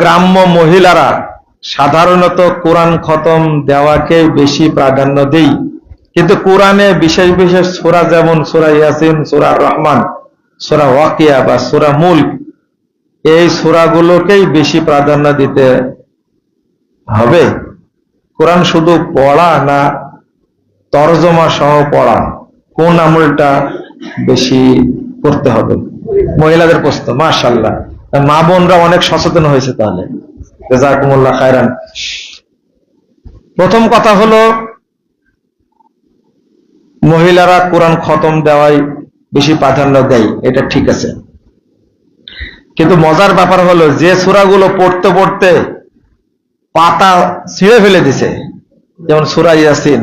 গ্রাম্য মহিলারা সাধারণত কোরআন খতম দেওয়াকে বেশি প্রাধান্য দেই। কিন্তু কোরআনে বিশেষ বিশেষ সূরা যেমন সূরা ইয়াসিন, সূরা রহমান, সূরা ওয়াকিয়া বা সূরা মুল্ক, এই সূরাগুলোকেই বেশি প্রাধান্য দিতে হবে। কোরআন শুধু পড়া না, তরজমা সহ পড়া, কোন আমলটা বেশি করতে হবে? মহিলাদের প্রশ্ন মাশাল্লাহ মা বোনরা অনেক সচেতন হয়েছে তাহলে। জাকুমুল্লাহ খায়রান। প্রথম কথা হলো, মহিলারা কোরআন খতম দেওয়াই বেশি প্রাধান্য দেয়, এটা ঠিক আছে। কিন্তু মজার ব্যাপার হলো, যে সূরাগুলো পড়তে পড়তে পাতা ছিঁড়ে ফেলে দিছে, যেমন সূরা ইয়াসিন।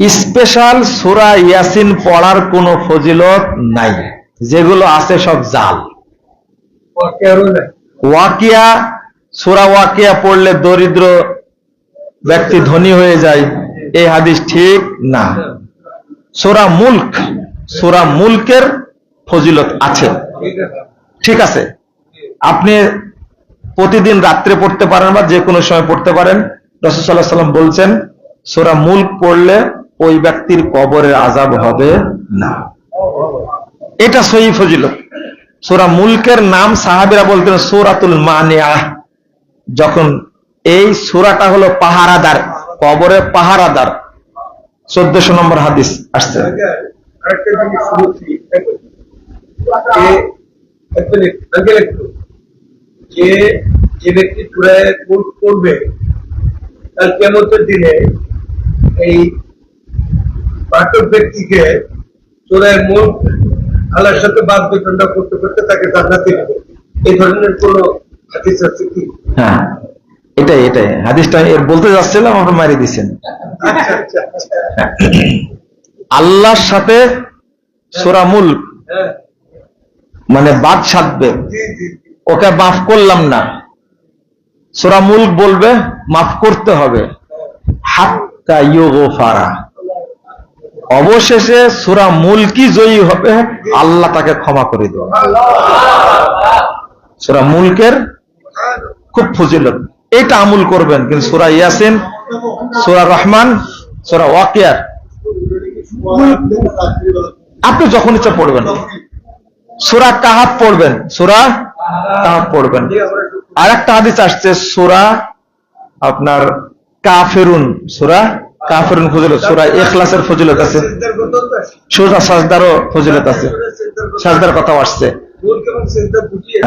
স্পেশাল সূরা ইয়াসিন পড়ার কোনো ফজিলত নাই, যেগুলো আছে সব জাল। ওয়াকিয়া সূরা ওয়াকিয়া পড়লে দরিদ্র ব্যক্তি ধনী হয়ে যায় এই হাদিস ঠিক না সূরা মুল্ক সূরা মুল্কের ফজিলত আছে। ঠিক আছে। আপনি প্রতিদিন রাত্রে পড়তে পারেন বা যে কোনো সময় পড়তে পারেন। রসুল্লাহ সাল্লাম বলছেন সোরা মুল্ক পড়লে ওই ব্যক্তির কবরের আজাব হবে না। এটা সহি ফজিলত। সোরা মুল্কের নাম সাহাবিরা বলতেন সোরাতুল মানিয়া। যখন এই সোরাটা হলো পাহারাদার, কবরের পাহারাদার। চোদ্দশো নম্বর হাদিস আসছে। যে। যে ব্যক্তি করবে তার কেমতের দিনে এই পাঠক ব্যক্তিকে চূড়ায় মূল আল্লাহর সাথে বাদ বাদ্যচন্ডা করতে করতে তাকে জান্নাতে এই ধরনের কোন হাদিস আছে কি? হ্যাঁ এটাই এটাই। হাদিসটা এর বলতে যাচ্ছিলাম আপনি মারি দিচ্ছেন আচ্ছা আচ্ছা আচ্ছা। আল্লাহর সাথে সোরা মুল্ক হ্যাঁ। মানে বাদ সাধবে। ওকে মাফ করলাম না। সোরা মুল্ক বলবে মাফ করতে হবে। হাক্কা ইয়োগোফারা অবশেষে সুরা মুলকি জয়ী হবে। আল্লাহ তাকে ক্ষমা করে দেবে সুরা মুলকের খুব ফজিলত। এটা আমল করবেন, কিন্তু সুরা ইয়াসিন, সুরা রহমান, সুরা ওয়াকিয়ার। আপনি যখন ইচ্ছা পড়বেন। সুরা কাহাব পড়বেন, সুরা কাহাব পড়বেন। আর একটা হাদিস আসছে, সুরা আপনার কাফেরুন, সুরা কাফেরুন ফজিলত, সুরা এখলাসের ফজিলত আছে। সুরা সাজদারও ফজিলত আছে। সাজদার কথাও আসছে।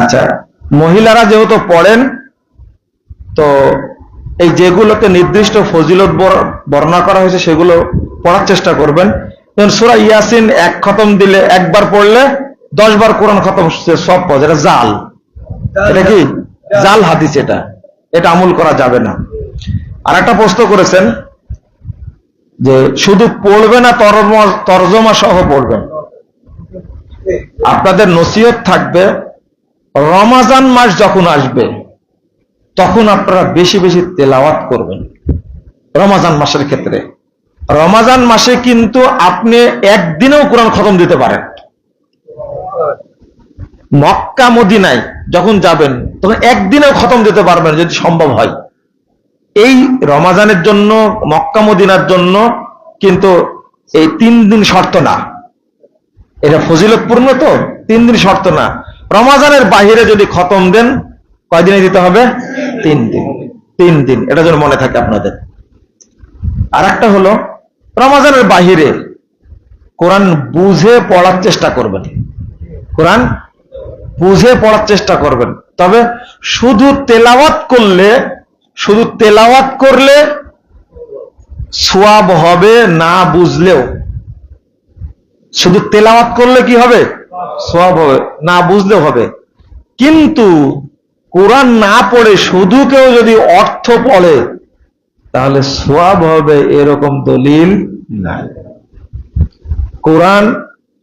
আচ্ছা মহিলারা যেহেতু পড়েন, তো এই যেগুলোকে নির্দিষ্ট ফজিলত বর্ণনা করা হয়েছে, সেগুলো পড়ার চেষ্টা করবেন। যেমন সুরা ইয়াসিন এক খতম দিলে, একবার পড়লে দশ বার কোরআন খতম হচ্ছে, সব পদ এটা জাল। এটা কি? জাল হাদিস এটা। এটা আমল করা যাবে না। আর একটা প্রশ্ন করেছেন যে শুধু পড়বে না তরজমা সহ পড়বেন। আপনাদের নসিহত থাকবে, রমাজান মাস যখন আসবে, তখন আপনারা বেশি বেশি তেলাওয়াত করবেন। রমাজান মাসের ক্ষেত্রে। রমাজান মাসে কিন্তু আপনি একদিনেও কোরআন খতম দিতে পারেন। মক্কা, মদিনায় যখন যাবেন, তখন একদিনেও খতম দিতে পারবেন যদি সম্ভব হয়। এই রমাজানের জন্য, মক্কা মদিনার জন্য কিন্তু এই তিন দিন শর্ত না। এটা ফজিলতপূর্ণ তো? তিন দিন শর্ত না। রমাজানের বাহিরে যদি খতম দেন, কয়দিনে দিতে হবে? তিন দিন। তিন দিন। এটা যেন মনে থাকে আপনাদের। আর একটা হলো, রমাজানের বাহিরে কোরআন বুঝে পড়ার চেষ্টা করবেন। কোরআন বুঝে পড়ার চেষ্টা করবেন। তবে শুধু তেলাওয়াত করলে শুধু তেলাওয়াত করলে সোয়াব হবে না বুঝলেও। শুধু তেলাওয়াত করলে কি হবে? সব হবে, না বুঝলেও হবে। কিন্তু কোরআন না পড়ে শুধু কেউ যদি অর্থ পড়ে, তাহলে সোয়াব হবে এরকম দলিল নাই। কোরআন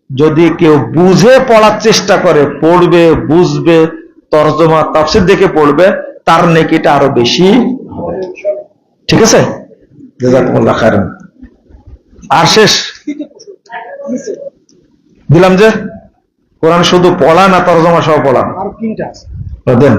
যদি কেউ বুঝে পড়ার চেষ্টা করে, পড়বে, বুঝবে, তর্জমা, তাফসির দেখে পড়বে তার নেকিটা আরও বেশি ঠিক আছে? খায়রান। আর শেষ। দিলাম যে? কোরআন শুধু পড়া না তরজমা সহ পড়া? দেন।